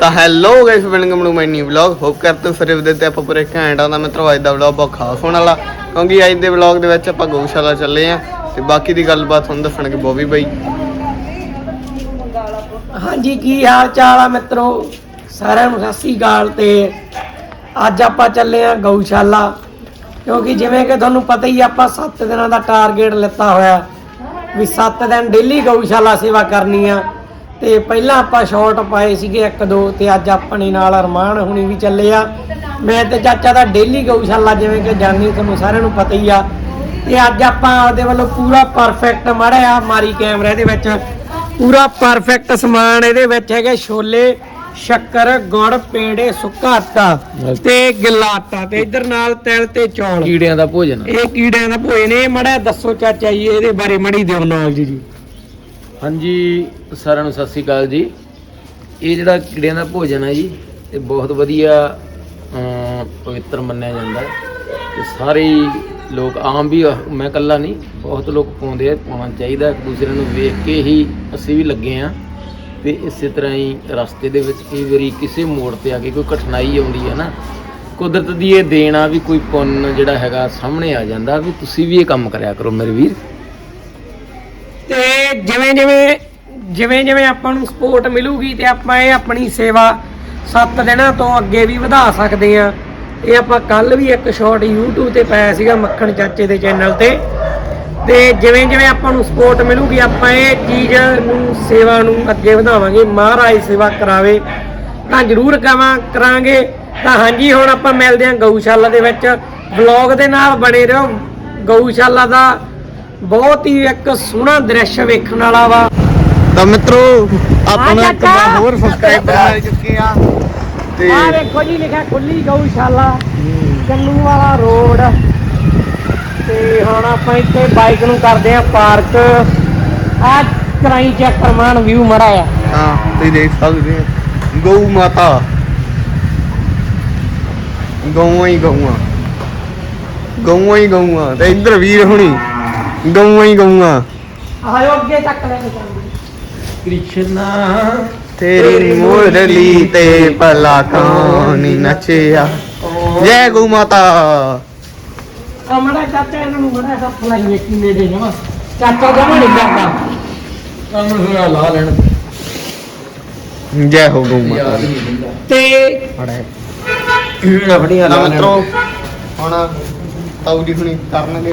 ਤਾਂ hello guys welcome to my new vlog hope ਕਰਦੇ ਹੋ ਫਿਰ ਉਹਦੇ ਤੇ ਆਪਾਂ ਪੂਰੇ ਘੈਂਟ ਆਉਂਦਾ ਮਿੱਤਰੋ ਅੱਜ ਦਾ ਵਲੌਗ ਬਹੁਤ ਖਾਸ ਹੋਣ ਵਾਲਾ। ਕਿਉਂਕਿ ਅੱਜ ਦੇ ਵਲੌਗ ਦੇ ਵਿੱਚ ਆਪਾਂ ਗਊਸ਼ਾਲਾ ਚੱਲੇ ਆ। ਤੇ ਬਾਕੀ ਦੀ ਗੱਲਬਾਤ ਤੁਹਾਨੂੰ ਦੱਸਣਗੇ ਬੋਬੀ ਬਾਈ। ਹਾਂਜੀ ਕੀ ਹਾਲ ਚਾਲ ਆ ਮਿੱਤਰੋ? ਸਾਰਿਆਂ ਨੂੰ ਸਤਿ ਸ੍ਰੀ ਅਕਾਲ ਤੇ ਅੱਜ ਆਪਾਂ ਚੱਲੇ ਆ ਗਊਸ਼ਾਲਾ। ਕਿਉਂਕਿ ਜਿਵੇਂ ਕਿ ਤੁਹਾਨੂੰ ਪਤਾ ਹੀ ਆ, ਆਪਾਂ 7 ਦਿਨਾਂ ਦਾ ਟਾਰਗੇਟ ਲਿੱਤਾ ਹੋਇਆ। ਵੀ 7 ਦਿਨ ਡੇਲੀ ਗਊਸ਼ਾਲਾ ਸੇਵਾ ਕਰਨੀ ਆ। ਤੇ ਪਹਿਲਾਂ ਆਪਾਂ ਸ਼ਾਰਟ ਪਾਏ ਸੀਗੇ ਇੱਕ ਦੋ ਤੇ ਅੱਜ ਆਪਣੇ ਨਾਲ ਅਰਮਾਨ ਹੁਣੀ ਵੀ ਚੱਲੇ ਆ। ਮੈਂ ਤੇ ਚਾਚਾ ਦਾ ਡੇਲੀ ਗਊਸ਼ਾਲਾ ਜਿਵੇਂ ਕਿ ਜਾਣੀ ਤੁਹਾਨੂੰ ਸਾਰਿਆਂ ਨੂੰ ਪਤਾ ਹੀ ਆ। ਤੇ ਅੱਜ ਆਪਾਂ ਆਪਦੇ ਵੱਲੋਂ ਪੂਰਾ ਪਰਫੈਕਟ ਮਾੜਿਆ ਮਾਰੀ ਕੈਮਰੇ ਦੇ ਵਿੱਚ। ਪੂਰਾ ਪਰਫੈਕਟ ਸਮਾਨ ਇਹਦੇ ਵਿੱਚ ਹੈਗੇ ਛੋਲੇ ਸ਼ੱਕਰ ਗੁੜ ਪੇੜੇ ਸੁੱਕਾ ਆਟਾ ਤੇ ਗਿੱਲਾ ਆਟਾ ਤੇ ਇਧਰ ਨਾਲ ਤਿਲ ਤੇ ਚੌਲ। ਕੀੜਿਆਂ ਦਾ ਭੋਜਨ। ਇਹ ਕੀੜਿਆਂ ਦਾ ਭੋਜਨ ਇਹ ਮੜਾ ਦੱਸੋ ਚਾਚਾ ਜੀ ਇਹਦੇ ਬਾਰੇ ਮੜੀ ਦਿਓ ਨਾਲ ਜੀ ਜੀ। ਹਾਂਜੀ, ਸਾਰਿਆਂ ਨੂੰ ਸਤਿ ਸ੍ਰੀ ਅਕਾਲ ਜੀ। ਇਹ ਜਿਹੜਾ ਕੀੜਿਆਂ ਦਾ ਭੋਜਨ ਹੈ ਜੀ, ਇਹ ਬਹੁਤ ਵਧੀਆ ਪਵਿੱਤਰ ਮੰਨਿਆ ਜਾਂਦਾ ਹੈ। ਤੇ ਸਾਰੇ ਲੋਕ ਆਮ ਵੀ, ਮੈਂ ਇਕੱਲਾ ਨਹੀਂ, ਬਹੁਤ ਲੋਕ ਪਾਉਂਦੇ ਆ, ਪਾਉਣਾ ਚਾਹੀਦਾ ਇੱਕ ਦੂਸਰੇ ਨੂੰ ਵੇਖ ਕੇ ਹੀ ਅਸੀਂ ਵੀ ਲੱਗੇ ਆ ਤੇ ਇਸੇ ਤਰ੍ਹਾਂ ਹੀ ਰਸਤੇ ਦੇ ਵਿੱਚ ਕਈ ਵਾਰੀ ਕਿਸੇ ਮੋੜ ਤੇ ਆ ਕੇ ਕੋਈ ਕਠਿਨਾਈ ਆਉਂਦੀ ਹੈ ਨਾ, ਕੁਦਰਤ ਦੀ ਇਹ ਦੇਣ ਆ ਵੀ ਕੋਈ ਪੁੰਨ ਜਿਹੜਾ ਹੈਗਾ ਸਾਹਮਣੇ ਆ ਜਾਂਦਾ, ਵੀ ਤੁਸੀਂ ਵੀ ਇਹ ਕੰਮ ਕਰਿਆ ਕਰੋ ਮੇਰੇ ਵੀਰ। ਜਿਵੇਂ ਜਿਵੇਂ ਜਿਵੇਂ ਜਿਵੇਂ ਆਪਾਂ ਨੂੰ ਸਪੋਰਟ ਮਿਲੂਗੀ ਤੇ ਆਪਾਂ ਇਹ ਆਪਣੀ ਸੇਵਾ 7 ਦਿਨਾਂ ਤੋਂ ਅੱਗੇ ਵੀ ਵਧਾ ਸਕਦੇ ਆ ਇਹ ਆਪਾਂ ਕੱਲ ਵੀ ਇੱਕ ਸ਼ਾਰਟ YouTube ਤੇ ਪਾਇਆ ਸੀਗਾ ਮੱਖਣ ਚਾਚੇ ਦੇ ਚੈਨਲ ਤੇ। ਤੇ ਜਿਵੇਂ ਜਿਵੇਂ ਆਪਾਂ ਨੂੰ ਸਪੋਰਟ ਮਿਲੂਗੀ, ਆਪਾਂ ਇਹ ਚੀਜ਼ ਨੂੰ, ਸੇਵਾ ਨੂੰ ਅੱਗੇ ਵਧਾਵਾਂਗੇ। ਮਹਾਰਾਜ ਸੇਵਾ ਕਰਾਵੇ, ਤਾਂ ਜ਼ਰੂਰ ਕਵਾਂ, ਕਰਾਂਗੇ। ਤਾਂ ਹਾਂਜੀ, ਹੁਣ ਆਪਾਂ ਮਿਲਦੇ ਹਾਂ ਗਊਸ਼ਾਲਾ ਦੇ ਵਿੱਚ। ਵਲੌਗ ਦੇ ਨਾਲ ਬਣੇ ਰਹੋ। ਗਊਸ਼ਾਲਾ ਦਾ ਬਹੁਤ ਹੀ ਇੱਕ ਸੋਹਣਾ ਦ੍ਰਿਸ਼ ਵੇਖਣ ਵਾਲਾ ਵਾ। ਤਾਂ ਮਿੱਤਰੋ ਆਪਾਂ ਨੂੰ ਹਾਂ ਇੱਕ। ਵਾਰ ਹੋਰ ਸਬਸਕ੍ਰਾਈਬਰ ਮਿਲ ਚੁੱਕੇ ਆ। ਤੇ ਆ ਵੇਖੋ ਜੀ ਲਿਖਿਆ ਖੁੱਲੀ ਗਊਸ਼ਾਲਾ ਕੰਨੂ ਵਾਲਾ ਰੋਡ। ਤੇ ਹੁਣ ਆਪਾਂ ਇੱਥੇ ਬਾਈਕ ਨੂੰ ਕਰਦੇ ਆ ਪਾਰਕ ਆ ਕਰਾਈ ਚੈੱਕ ਕਰਮਾਨ ਵਿਊ ਮੜਾ ਆ ਹਾਂ ਤੁਸੀਂ ਦੇਖ ਸਕਦੇ ਹੋ। ਗਊ ਮਾਤਾ। ਗਊਆਂ ਹੀ ਗਊਆਂ। ਗਊਆਂ ਹੀ ਗਊਆਂ। ਤੇ ਇੱਧਰ ਵੀਰ ਹੁਣੀ। ਗਊਆਂ ਹੀ ਗਊਆਂ। ਆਇਓ ਅੱਗੇ ਤੱਕ ਲੈ ਕੇ ਚੱਲਦੇ ਕ੍ਰਿਸ਼ਨਾ ਤੇਰੀ ਮੁਰਲੀ ਤੇ ਭਲਾ ਕੌਣ ਨੱਚਿਆ। ਜੈ ਗਊ ਮਾਤਾ। ਆ ਮੜਾ ਚਾਚਾ ਇਹਨਾਂ ਨੂੰ ਮੜਾ ਹੱਥ ਲਾਈਏ ਕਿੰਨੇ ਦੇ ਜਮਾ ਚਾਚਾ ਜਮਾ ਨਹੀਂ ਕਰਦਾ ਕੰਮ ਹੋਇਆ ਲਾ ਲੈਣ ਜੈ ਹੋ ਗਊ ਮਾਤਾ। ਯਾਦ। ਨਹੀਂ ਤੇ ਆਪਣੀਆਂ ਤਾਂ ਲਾ ਮਿੱਤਰੋ ਹੁਣ ਤਾਊ ਜੀ ਹੁਣੀ ਕਰਨਗੇ।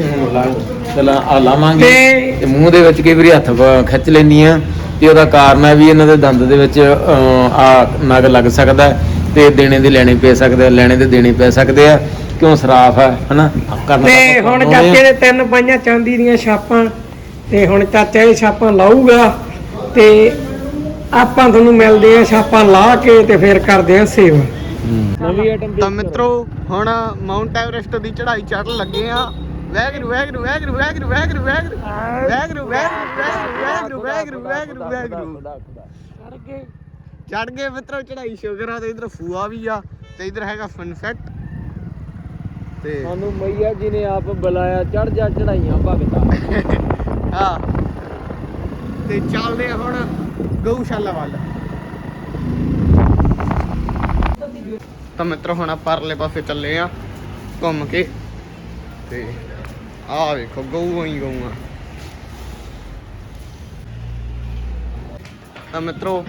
ਚਲਾ ਆ ਲਾਵਾਂਗੇ। ਤੇ ਤੇ ਮੂੰਹ ਦੇ ਵਿੱਚ ਕਈ ਵਾਰੀ ਹੱਥ ਪ- ਖਿੱਚ ਲੈਂਦੀਆਂ ਤੇ ਉਹਦਾ ਕਾਰਨ ਹੈ ਵੀ ਇਹਨਾਂ ਦੇ ਦੰਦ ਦੇ ਵਿੱਚ ਆ ਨਗ ਲੱਗ ਸਕਦਾ ਹੈ ਤੇ ਦੇਣੇ ਦੇ ਲੈਣੇ ਪੈ ਸਕਦੇ ਆ ਲੈਣੇ ਦੇ ਦੇਣੇ ਪੈ ਸਕਦੇ ਆ। ਕਿਉਂ ਸਰਾਫ ਹੈ ਹਨਾ? ਕਰਨਾ ਤੇ ਤਾਂ ਆਪਾਂ ਹੁਣ ਪਾਉਣੇ ਆ। ਚਾਚੇ ਨੇ ਤਿੰਨ ਪਾਈਆਂ ਚਾਂਦੀ ਦੀਆਂ ਛਾਪਾਂ ਤੇ ਹੁਣ ਚਾਚਾ ਇਹ ਛਾਪਾਂ ਲਾਊਗਾ ਤੇ ਆਪਾਂ ਤੁਹਾਨੂੰ ਮਿਲਦੇ ਆ ਛਾਪਾਂ ਲਾ ਕੇ ਤੇ ਫਿਰ ਕਰਦੇ ਆ ਸੇਵਾ। ਨਵੀਂ ਆਈਟਮ ਤਾਂ ਮਿੱਤਰੋ ਹੁਣ ਮਾਊਂਟ ਐਵਰੈਸਟ ਦੀ ਚੜ੍ਹਾਈ ਚੜ੍ਹਨ ਲੱਗੇ ਆ ਵੈਗਰੂ ਵੈਗਰੂ ਵੈਗਰੂ ਵੈਗਰੂ ਵੈਗਰੂ ਵੈਗਰੂ ਵੈਗਰੂ ਵੈਗਰੂ ਵੈਗਰੂ ਵੈਗਰੂ ਵੈਗਰੂ ਵੈਗਰੂ ਚੜ ਗਏ ਮਿੱਤਰੋ ਚੜ੍ਹਾਈ ਸ਼ੁਗਰ ਆ ਤੇ ਇਧਰ ਫੂਆ ਵੀ ਆ ਤੇ ਇਧਰ ਹੈਗਾ ਫਨਫੈਟ ਤੇ ਸਾਨੂੰ ਮਈਆ ਜੀ ਨੇ ਆਪ ਬੁਲਾਇਆ ਚੜ ਜਾ ਚੜਾਈਆਂ ਭਗਤਾ ਹਾਂ ਤੇ ਚੱਲਦੇ ਹੁਣ ਗਊਸ਼ਾਲਾ ਵੱਲ ਤਾਂ ਮਿੱਤਰੋ ਹੁਣ ਆਪਾਂ ਪਰਲੇ ਪਾਸੇ ਚੱਲੇ ਆ ਘੁੰਮ ਕੇ। ਤੇ ਆਹ ਵੇਖੋ ਗਊਆਂ ਹੀ ਗਊਆਂ। ਤਾਂ ਮਿੱਤਰੋ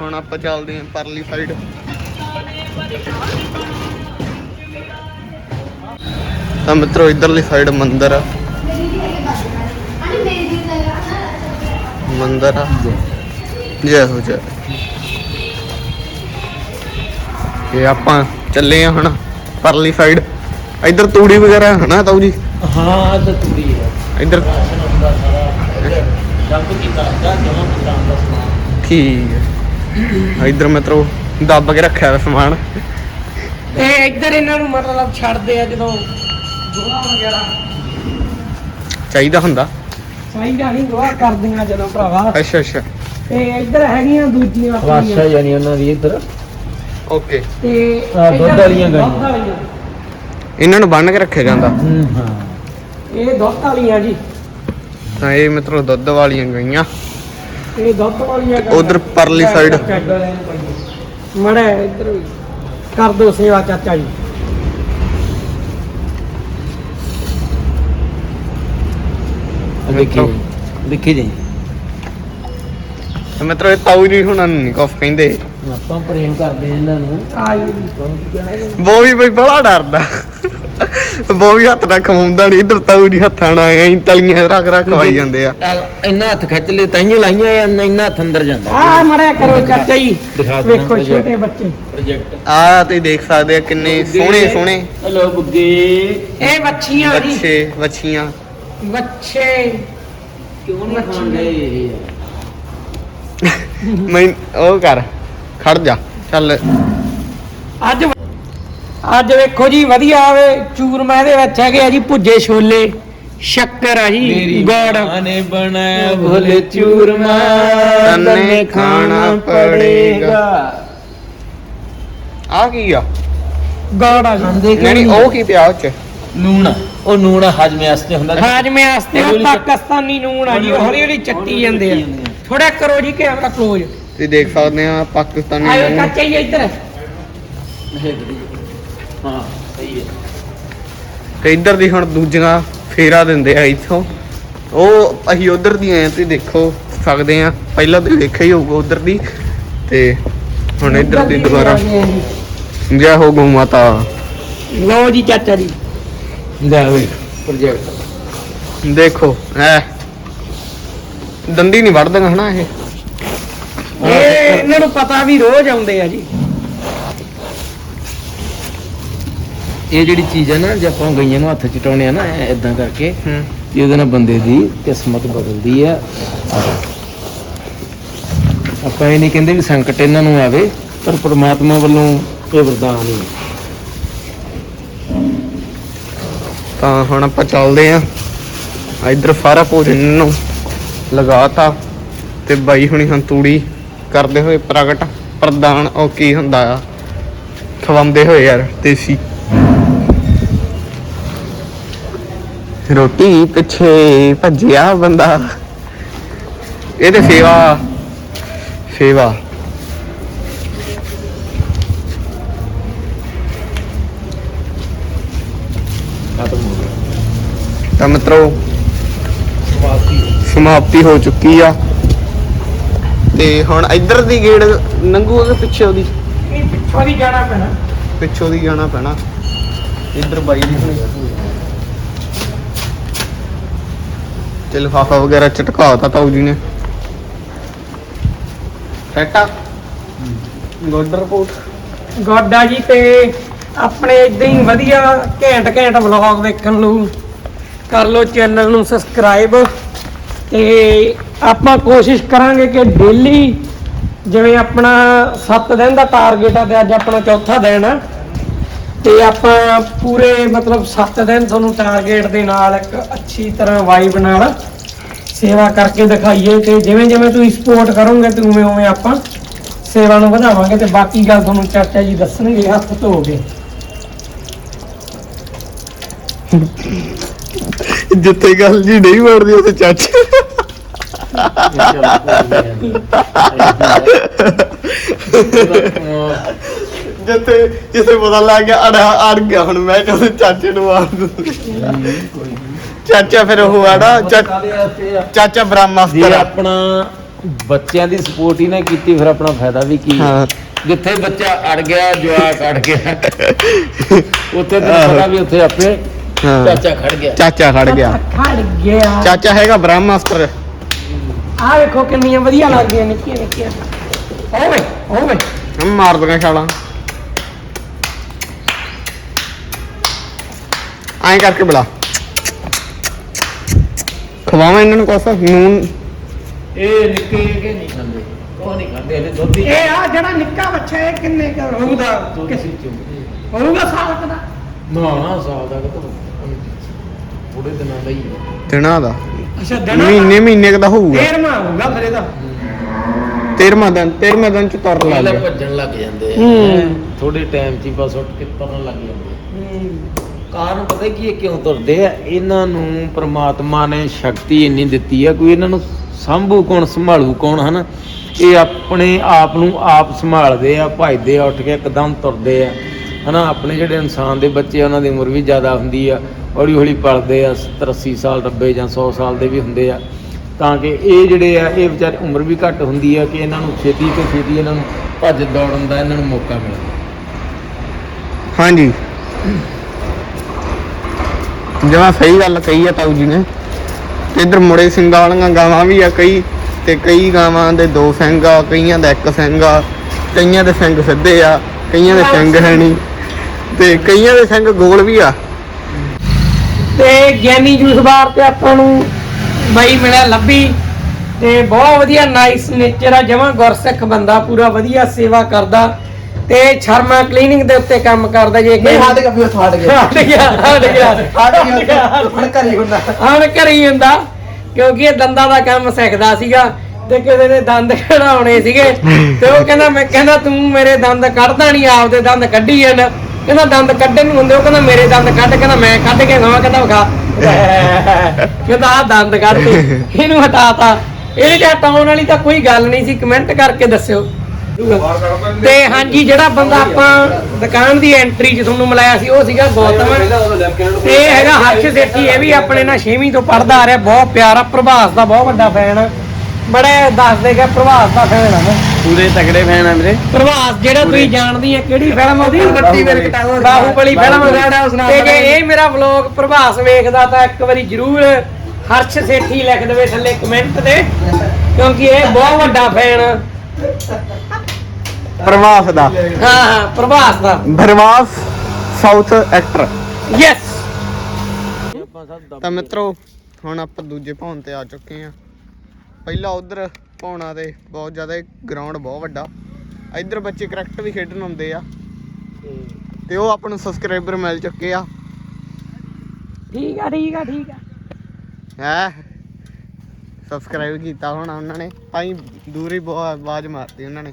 ਹੁਣ ਆਪਾਂ ਚੱਲਦੇ ਆ ਪਰਲੀ ਸਾਈਡ ਤਾਂ ਮਿੱਤਰੋ ਇਧਰਲੀ ਸਾਈਡ ਮੰਦਿਰ ਆ। ਮੰਦਿਰ ਆ। ਜੈ ਹੋ ਜੈ। ਇਹ ਆਪਾਂ ਚੱਲੇ ਆ ਹੁਣ ਪਰਲੀ ਸਾਈਡ ਇੱਧਰ ਤੂੜੀ ਵਗੈਰਾ ਹੈ ਨਾ ਤਾਊ ਜੀ? ਹਾਂ ਤਾਂ ਤੁੜੀ ਹੈ। ਇੱਧਰ। ਜੰਪ ਕੀਤਾ ਜਾ ਜਮਾ ਦੁਕਾਨ ਦਾ ਸਮਾਨ। ਠੀਕ ਹੈ। ਇੱਧਰ ਮਿੱਤਰੋ ਦੱਬ ਕੇ ਰੱਖਿਆ ਸਮਾਨ। ਤੇ ਇੱਧਰ ਇਹਨਾਂ ਨੂੰ ਮਤਲਬ ਛੱਡਦੇ ਆ ਜਦੋਂ ਗੋਹਾ ਵਗੈਰਾ। ਚਾਹੀਦਾ ਹੁੰਦਾ। ਚਾਹੀਦਾ ਨਹੀਂ ਗੋਹਾ ਕਰਦੀਆਂ ਜਦੋਂ ਭਰਾਵਾ। ਅੱਛਾ ਅੱਛਾ। ਤੇ ਇੱਧਰ ਹੈਗੀਆਂ ਦੂਜੀਆਂ ਵਾਸ਼ਾ। ਯਾਨੀ ਉਹਨਾਂ ਦੀ ਇੱਧਰ। ਓਕੇ। ਤੇ ਆਹ ਦੁੱਧ ਇੱਧਰ ਵਾਲੀਆਂ ਗਾਈਆਂ। ਦੁੱਧ ਵਾਲੀਆਂ। ਇਹਨਾਂ ਨੂੰ ਬੰਨ ਕੇ ਰੱਖਿਆ ਜਾਂਦਾ। ਹੂੰ ਹਾਂ। ਇਹ ਦੁੱਧ ਵਾਲੀਆਂ ਜੀ। ਤਾਂ ਇਹ ਮਿੱਤਰੋ ਦੁੱਧ ਵਾਲੀਆਂ ਗਈਆਂ। ਇਹ ਦੁੱਧ ਵਾਲੀਆਂ ਉਧਰ ਪਰਲੀ ਸਾਈਡ। ਮੜਾ ਇੱਧਰ ਵੀ। ਕਰ ਦੋ ਸੇਵਾ ਚਾਚਾ ਜੀ। ਦੇਖੀ ਦੇਖੀ ਜੀ ਮਿੱਤਰੋ ਇਹ ਤਾਊ ਜੀ ਹੁਣਾਂ ਨੂੰ ਨਹੀਂ ਕੁਛ ਕਹਿੰਦੇ। ਆਪਾਂ ਪ੍ਰੇਮ ਕਰਦੇ ਹਾਂ ਇਹਨਾਂ ਨੂੰ। ਆ ਇਹਨੂੰ? ਬੋ ਵੀ ਬਈ ਬੜਾ ਡਰਦਾ। ਵੀ ਹੱਥ ਨਾਲ ਖਵਾਉਂਦਾ ਨਹੀਂ ਇੱਧਰ ਤਾਊ ਜੀ ਹੱਥਾਂ ਨਾਲ ਐਂ ਤਲੀਆਂ ਰੱਖ ਰੱਖ ਖਵਾਈ ਜਾਂਦੇ ਆ। ਇੰਨਾ ਹੱਥ ਖਿੱਚ ਲੈ ਤਾਈਆਂ ਲਾਈਆਂ ਆ, ਇੰਨਾ ਇੰਨਾ ਹੱਥ ਅੰਦਰ ਜਾਂਦਾ। ਆ ਮੜਾ ਕਰੋ ਚਾਚਾ ਜੀ। ਦਿਖਾ ਵੇਖੋ ਛੋਟੇ ਬੱਚੇ। ਪ੍ਰੋਜੈਕਟ। ਆ ਤੁਸੀਂ ਦੇਖ ਸਕਦੇ ਆ ਕਿੰਨੇ ਸੋਹਣੇ ਸੋਹਣੇ। ਹਲੋ ਬੁੱਗੇ। ਇਹ ਬੱਚੀਆਂ ਜੀ। ਬੱਚੇ ਬੱਚੀਆਂ ਬੱਚੇ ਕਿਉਂ ਨਹੀਂ ਖਾਂਦੇ ਇਹ? ਮੈਂ ਉਹ ਕਰ। ਖੜ ਜਾ ਚੱਲ। ਅੱਜ ਅੱਜ ਵੇਖੋ ਜੀ ਵਧੀਆ ਆਵੇ ਚੂਰਮਾ ਇਹਦੇ ਵਿੱਚ ਹੈਗੇ ਆ ਜੀ ਭੁੱਜੇ ਛੋਲੇ। ਸ਼ੱਕਰ ਆ ਜੀ ਗੋੜ। ਨੇ ਬਣਾਇਆ ਭੋਲੇ ਚੂਰਮਾ ਤੰਨੇ ਖਾਣਾ ਪੜੇਗਾ। ਆ ਕੀ ਆ? ਗੋੜ ਆ ਜੀ। ਨਹੀਂ ਉਹ ਕੀ ਪਿਆ ਉਹ ਚ ਨੂਣ। ਉਹ ਨੂਣ ਹਜਮੇ ਵਾਸਤੇ ਹੁੰਦਾ ਹਾਜਮੇ ਵਾਸਤੇ ਪਾਕਿਸਤਾਨੀ ਨੂਣ ਆ ਜੀ ਉਹ ਹੌਲੀ ਹੌਲੀ ਚੱਟੀ ਜਾਂਦੇ ਆ। ਥੋੜਾ ਕਰੋ ਜੀ ਕੈਮਰਾ ਕਲੋਜ਼ ਤੁਸੀਂ ਦੇਖ ਸਕਦੇ ਆ ਪਾਕਿਸਤਾਨੀ ਆਇਓ ਨੂਣ। ਚਾਚਾ ਜੀ ਇੱਧਰ। ਹਾਂ। ਸਹੀ ਹੈ। ਤੇ ਇੱਧਰ ਦੀ ਹੁਣ ਦੂਜੀਆਂ ਫੇਰਾ ਦਿੰਦੇ ਆ ਇੱਥੋਂ। ਉਹ ਅਸੀਂ ਉਧਰ ਦੀ ਆਏ ਤੇ ਦੇਖੋ ਸਕਦੇ ਆ। ਪਹਿਲਾਂ ਤੇ ਦੇਖਿਆ ਹੀ ਹੋਊਗਾ ਉਧਰ ਦੀ। ਤੇ ਹੁਣ ਇੱਧਰ ਦੀ ਦੁਬਾਰਾ। ਜੈ। ਹੋ ਗਊ ਮਾਤਾ। ਲਓ ਜੀ ਚਾਚਾ ਜੀ। ਲੈ ਵੇ ਪ੍ਰੋਜੈਕਟ ਦੇਖੋ ਐ। ਦੰਦੀ ਨਹੀਂ ਵੜਦਾਂਗਾ ਹਨਾ ਇਹ। ਇਹਨਾਂ ਨੂੰ ਪਤਾ ਵੀ ਰੋਜ਼ ਆਉਂਦੇ ਆ ਜੀ। ਇਹ ਜਿਹੜੀ ਚੀਜ਼ ਹੈ ਨਾ ਜੇ ਆਪਾਂ ਗਈਆਂ ਨੂੰ ਹੱਥ ਚਟਾਉਣੇ ਆ ਨਾ ਇਦਾਂ ਕਰਕੇ ਹੂੰ। ਇਹ ਉਹਦੇ ਨਾਲ ਬੰਦੇ ਦੀ ਕਿਸਮਤ ਬਦਲਦੀ ਆ। ਆਪਾਂ ਇਹ ਨਹੀਂ ਕਹਿੰਦੇ ਵੀ ਸੰਕਟ ਇਹਨਾਂ ਨੂੰ ਆਵੇ ਪਰ ਪ੍ਰਮਾਤਮਾ ਵੱਲੋਂ ਇਹ ਵਰਦਾਨ ਹੀ ਹੈ ਤਾਂ ਹੁਣ ਆਪਾਂ ਚੱਲਦੇ ਆ। ਇੱਧਰ ਸਾਰਾ ਭੋਜਨ ਨੂੰ ਲਗਾਤਾ ਤੇ ਬਾਈ ਹੁਣੀ ਹੁਣ ਤੂੜੀ ਕਰਦੇ ਹੋਏ ਪ੍ਰਗਟ ਪ੍ਰਦਾਨ ਉਹ ਕੀ ਹੁੰਦਾ ਆ? ਖਵਾਉਂਦੇ ਹੋਏ ਯਾਰ, ਦੇਸੀ। ਰੋਟੀ ਪਿੱਛੇ ਭੱਜਿਆ ਬੰਦਾ। ਇਹ ਤੇ ਸੇਵਾ ਸੇਵਾ। ਖਤਮ ਤਾਂ ਮਿੱਤਰੋ, ਸਮਾਪਤੀ ਹੋ ਚੁੱਕੀ ਆ। ਤੇ ਹੁਣ ਇੱਧਰ ਦੀ ਗੇੜ ਨੰਗੂਗਾ ਕਿ ਪਿੱਛੇ ਉਹਦੀ। ਇਹ ਪਿੱਛੋਂ ਦੀ ਜਾਣਾ ਪੈਣਾ। ਪਿੱਛੋਂ ਦੀ ਜਾਣਾ ਪੈਣਾ। ਇੱਧਰ ਬਾਈ ਦੀ ਹੁਣੀ। ਤੇ ਲਿਫਾਫਾ ਵਗੈਰਾ ਚਟਕਾਤਾ ਤਾਊ ਜੀ ਨੇ। ਸੈਟਾ। ਗੋਡਰ ਰਿਪੋਰਟ ਗੋਡਾ ਜੀ ਤੇ ਆਪਣੇ ਇਦਾਂ ਹੀ ਵਧੀਆ ਘੈਂਟ ਘੈਂਟ ਵਲੌਗ ਵੇਖਣ ਨੂੰ। ਕਰ ਲਓ ਚੈਨਲ ਨੂੰ ਸਬਸਕ੍ਰਾਈਬ ਤੇ ਆਪਾਂ ਕੋਸ਼ਿਸ਼ ਕਰਾਂਗੇ ਕਿ ਡੇਲੀ ਜਿਵੇਂ ਆਪਣਾ 7 ਦਿਨ ਦਾ ਟਾਰਗੇਟ ਆ ਤੇ ਅੱਜ ਆਪਣਾ ਚੌਥਾ ਦਿਨ ਆ, ਤੇ ਆਪਾਂ ਪੂਰੇ ਮਤਲਬ 7 ਦਿਨ ਤੁਹਾਨੂੰ ਟਾਰਗੇਟ ਦੇ ਨਾਲ ਇੱਕ ਅੱਛੀ ਤਰ੍ਹਾਂ ਵਾਈਬ ਨਾਲ ਸੇਵਾ ਕਰਕੇ ਦਿਖਾਈਏ ਤੇ ਜਿਵੇਂ ਜਿਵੇਂ ਤੁਸੀਂ ਸਪੋਰਟ ਕਰੋਗੇ ਤੇ ਉਵੇਂ ਉਵੇਂ ਆਪਾਂ ਸੇਵਾ ਨੂੰ ਵਧਾਵਾਂਗੇ ਤੇ ਬਾਕੀ ਗੱਲ ਤੁਹਾਨੂੰ ਚਾਚਾ ਜੀ ਦੱਸਣਗੇ, ਹੱਥ ਧੋ ਕੇ। ਜਿੱਥੇ ਗੱਲ ਜੀ ਨਹੀਂ ਵੜਦੀ, ਉੱਥੇ ਚਾਚਾ ਜਿੱਥੇ ਜਿੱਥੇ ਪਤਾ ਲੱਗ ਗਿਆ ਅੜ ਅੜ ਗਿਆ ਹੁਣ ਮੈਂ ਕਹਿੰਦਾ ਚਾਚੇ ਨੂੰ ਮਾਰ ਦੂੰ ਚਾਚਾ ਫਿਰ ਉਹ ਆੜਾ ਚਾਚਾ ਜੇ ਬ੍ਰਹਮਾਸਤਰ ਆ। ਆਪਣਾ ਬੱਚਿਆਂ ਦੀ ਸਪੋਰਟ ਹੀ ਨਾ ਕੀਤੀ ਫਿਰ ਆਪਣਾ ਫਾਇਦਾ ਵੀ ਕੀ ਹੈ। ਜਿੱਥੇ ਬੱਚਾ ਅੜ ਗਿਆ ਜਵਾਕ ਅੜ ਗਿਆ। ਉੱਥੇ ਤੈਨੂੰ। ਪਤਾ ਵੀ ਉੱਥੇ ਆਪੇ ਹਾਂ। ਚਾਚਾ ਖੜ ਗਿਆ। ਚਾਚਾ ਖੜ ਗਿਆ। ਖੜ ਗਿਆ। ਚਾਚਾ ਹੈਗਾ ਬ੍ਰਹਮਾਸਤਰ। ਆ ਵੇਖੋ ਕਿੰਨੀਆਂ ਵਧੀਆ ਲੱਗਦੀਆਂ ਨਿੱਕੀਆਂ ਨਿੱਕੀਆਂ। ਓਏ ਓਏ ਹਮ ਮਾਰ ਦਗਾ ਛਾਲਾਂ। ਐਂ ਕਰਕੇ ਬੁਲਾ। ਖਵਾਵਾਂ ਇਹਨਾਂ ਨੂੰ ਕੁਛ? ਨੂਨ? ਇਹ ਨਿੱਕੇ ਕੇ ਨਹੀਂ ਖਾਂਦੇ? ਉਹ ਨਹੀਂ ਖਾਂਦੇ ਇਹਦੇ ਦੁੱਧ ਹੀ ਇਹ ਆ ਜਿਹੜਾ ਨਿੱਕਾ ਬੱਚਾ ਇਹ ਕਿੰਨੇ ਕੁ ਹੋਊਗਾ ਦੁੱਧ ਸੀ ਚੁੰਮਦੇ ਹੋਊਗਾ ਸਾਲ ਕੁ ਦਾ? ਨਾ ਨਾ ਸਾਲ ਦਾ ਕਿ ਥੋੜੇ ਦਿਨਾਂ ਦਾ ਹੀ ਹੈ। ਦਿਨਾਂ ਦਾ? ਅੱਛਾ ਦਿਨਾਂ ਮਹੀਨੇ ਮਹੀਨੇ ਦਾ ਹੋਊਗਾ। ਦੇਰਮਾ ਹੋਊਗਾ ਫਿਰ ਇਹਦਾ। 13ਵਾਂ ਦਿਨ 13ਵਾਂ ਦਿਨ ਚ ਤੁਰ ਲੱਗ ਪਹਿਲਾਂ ਗਿਆ। ਭੱਜਣ ਲੱਗ ਜਾਂਦੇ ਹੂੰ। ਥੋੜੇ ਟਾਈਮ 'ਚ ਹੀ ਬਸ ਉੱਠ ਕੇ ਤੁਰਨ ਲੱਗ ਜਾਂਦੇ ਕਾਰਨ ਪਤਾ ਕੀ ਹੈ ਕਿਉਂ ਤੁਰਦੇ ਆ? ਇਹਨਾਂ ਨੂੰ ਪ੍ਰਮਾਤਮਾ ਨੇ ਸ਼ਕਤੀ ਇੰਨੀ ਦਿੱਤੀ ਆ ਕੋਈ ਇਹਨਾਂ ਨੂੰ ਸੰਭੂ ਕੌਣ ਸੰਭਾਲੂ ਕੌਣ ਹਨ? ਇਹ ਆਪਣੇ ਆਪ ਨੂੰ ਆਪ ਸੰਭਾਲਦੇ ਆ ਭਜਦੇ ਆ ਉੱਠ ਕੇ ਇੱਕਦਮ ਤੁਰਦੇ ਆ। ਹਨਾ ਆਪਣੇ ਜਿਹੜੇ ਇਨਸਾਨ ਦੇ ਬੱਚੇ ਆ, ਉਹਨਾਂ ਦੀ ਉਮਰ ਵੀ ਜ਼ਿਆਦਾ ਹੁੰਦੀ ਆ ਹੌਲੀ ਹੌਲੀ ਪਲਦੇ ਆ 70 80 ਸਾਲ 90 ਜਾਂ 100 ਸਾਲ ਦੇ ਵੀ ਹੁੰਦੇ ਆ। ਤਾਂ ਕਿ ਇਹ ਜਿਹੜੇ ਆ ਇਹ ਵਿਚਾਰੇ ਉਮਰ ਵੀ ਘੱਟ ਹੁੰਦੀ ਆ ਕਿ ਇਹਨਾਂ ਨੂੰ ਛੇਤੀ ਤੋਂ ਛੇਤੀ ਇਹਨਾਂ ਨੂੰ ਭੱਜ ਦੌੜਨ ਦਾ ਇਹਨਾਂ ਨੂੰ ਮੌਕਾ ਮਿਲੇ। ਹਾਂਜੀ। ਜਮਾ ਸਹੀ ਗੱਲ ਕਹੀ ਆ ਤਾਊ ਜੀ ਨੇ। ਤੇ ਇਧਰ ਮੁੜੇ ਸਿੰਘਾਂ ਵਾਲੀਆਂ ਗਾਵਾਂ ਵੀ ਆ ਕਈ ਤੇ ਕਈ ਗਾਵਾਂ ਦੇ ਦੋ ਸਿੰਘ ਆ ਕਈਆਂ ਦਾ ਇੱਕ ਸਿੰਘ ਆ ਕਈਆਂ ਦੇ ਸਿੰਘ ਸਿੱਧੇ ਆ ਕਈਆਂ ਦੇ ਸਿੰਘ ਹੈ ਨਹੀਂ। ਤੇ ਕਈਆਂ ਦੇ ਸਿੰਘ ਗੋਲ ਵੀ ਆ। ਤੇ ਗਿਆਨੀ ਜੂਸ ਬਾਰ ਤੇ ਆਪਾਂ ਨੂੰ ਬਾਈ ਮਿਲਿਆ ਲੱਭੀ। ਤੇ ਬਹੁਤ ਵਧੀਆ ਨਾਈਸ ਨੇਚਰ ਆ ਜਮਾਂ ਗੁਰਸਿੱਖ ਬੰਦਾ ਪੂਰਾ ਵਧੀਆ ਸੇਵਾ ਕਰਦਾ। ਤੇ ਸ਼ਰਮਾ ਕਲੀਨਿੰਗ ਦੇ ਉੱਤੇ ਕੰਮ ਕਰਦਾ ਜੇ ਕਿ ਹਟ ਗਿਆ ਹਟ ਗਿਆ। ਹਟ ਗਿਆ ਹਟ ਗਿਆ। ਹਟ ਗਿਆ ਹੁਣ ਘਰੇ ਹੁੰਦਾ। ਹੁਣ ਘਰੇ ਹੁੰਦਾ ਕਿਉਂਕਿ ਇਹ ਦੰਦਾਂ ਦਾ ਕੰਮ ਸਿੱਖਦਾ ਸੀਗਾ। ਤੇ ਕਿਸੇ ਨੇ ਦੰਦ ਕਢਾਉਣੇ ਸੀਗੇ। ਤੇ ਉਹ ਕਹਿੰਦਾ ਮੈਂ ਕਹਿੰਦਾ ਤੂੰ ਮੇਰੇ ਦੰਦ ਕੱਢਦਾ ਨਹੀਂ ਆਪਦੇ ਦੰਦ ਕੱਢੀ ਜਾਂਦਾ ਕਹਿੰਦਾ ਦੰਦ ਕੱਢਣ ਨੂੰ ਹੁੰਦੇ, ਉਹ ਕਹਿੰਦਾ ਮੇਰੇ ਦੰਦ ਕੱਢ, ਕਹਿੰਦਾ ਮੈਂ ਕੱਢ ਕੇ ਖਾਵਾਂ ਕਹਿੰਦਾ ਵਿਖਾ? ਕਹਿੰਦਾ ਆ ਦੰਦ ਕੱਢ ਤੂੰ, ਇਹਨੂੰ ਹਟਾਤਾ ਇਹਦੇ ਚ ਹਟਾਉਣ ਵਾਲੀ ਤਾਂ ਕੋਈ ਗੱਲ ਨਹੀਂ ਸੀ, ਕਮੈਂਟ ਕਰਕੇ ਦੱਸਿਓ। ਤੇ ਹਾਂਜੀ, ਜਿਹੜਾ ਬੰਦਾ ਆਪਾਂ ਦੁਕਾਨ ਦੀ ਐਂਟਰੀ 'ਚ ਤੁਹਾਨੂੰ ਮਿਲਾਇਆ ਸੀ, ਉਹ ਸੀਗਾ ਗੌਤਮ। ਤੇ ਇਹ ਹੈਗਾ ਹਰਸ਼ ਸੇਠੀ, ਇਹ ਵੀ ਆਪਣੇ ਨਾਲ 6ਵੀਂ ਤੋਂ ਪੜਦਾ ਆ ਰਿਹਾ, ਬਹੁਤ ਪਿਆਰਾ ਪ੍ਰਭਾਸ ਦਾ ਬਹੁਤ ਵੱਡਾ ਫੈਨ ਆ। ਬੜੇ ਦੱਸਦੇ ਕਿ ਪ੍ਰਭਾਸ ਦਾ ਫੈਨ ਆ ਪੂਰੇ ਤਗੜੇ ਫੈਨ ਆ ਮੇਰੇ। ਪ੍ਰਭਾਸ ਜਿਹੜਾ ਤੁਸੀਂ ਜਾਣਦੀ ਆ ਕਿਹੜੀ ਫਿਲਮ ਉਹਦੀ? ਬਾਹੂਬਲੀ ਫਿਲਮ ਤੇ ਜੇ ਇਹ ਮੇਰਾ ਵਲੌਗ ਪ੍ਰਭਾਸ ਵੇਖਦਾ ਤਾਂ ਇੱਕ ਵਾਰੀ ਜਰੂਰ ਹਰਸ਼ ਸੇਠੀ ਲਿਖ ਦੇਵੇ ਥੱਲੇ ਕਮੈਂਟ ਤੇ ਕਿਉਂਕਿ ਇਹ ਬਹੁਤ ਵੱਡਾ ਫੈਨ ਆ। ਪ੍ਰਵਾਸ ਦਾ। ਹਾਂ ਹਾਂ ਪ੍ਰਭਾਸ ਦਾ। ਪ੍ਰਵਾਸ ਸਾਊਥ ਐਕਟਰ ਯੈਸ ਤਾਂ ਮਿੱਤਰੋ ਹੁਣ ਆਪਾਂ ਦੂਜੇ ਭੌਣ ਤੇ ਆ ਚੁੱਕੇ ਆ ਪਹਿਲਾਂ ਉਧਰ ਭੌਣਾ ਤੇ ਬਹੁਤ ਜ਼ਿਆਦਾ ਗਰਾਊਂਡ ਬਹੁਤ ਵੱਡਾ। ਇੱਧਰ ਬੱਚੇ ਕ੍ਰਿਕਟ ਵੀ ਖੇਡਣ ਆਉਂਦੇ ਆ। ਤੇ ਉਹ ਆਪਾਂ ਨੂੰ ਸਬਸਕ੍ਰਾਈਬਰ ਮਿਲ ਚੁੱਕੇ ਆ। ਠੀਕ ਆ ਠੀਕ ਆ ਠੀਕ ਆ। ਹੈ? ਸਬਸਕ੍ਰਾਈਬ ਕੀਤਾ ਹੋਣਾ ਉਹਨਾਂ ਨੇ। ਤਾਂ ਹੀ ਦੂਰ ਬਹੁਤ ਆਵਾਜ਼ ਮਾਰਤੀ ਉਹਨਾਂ ਨੇ।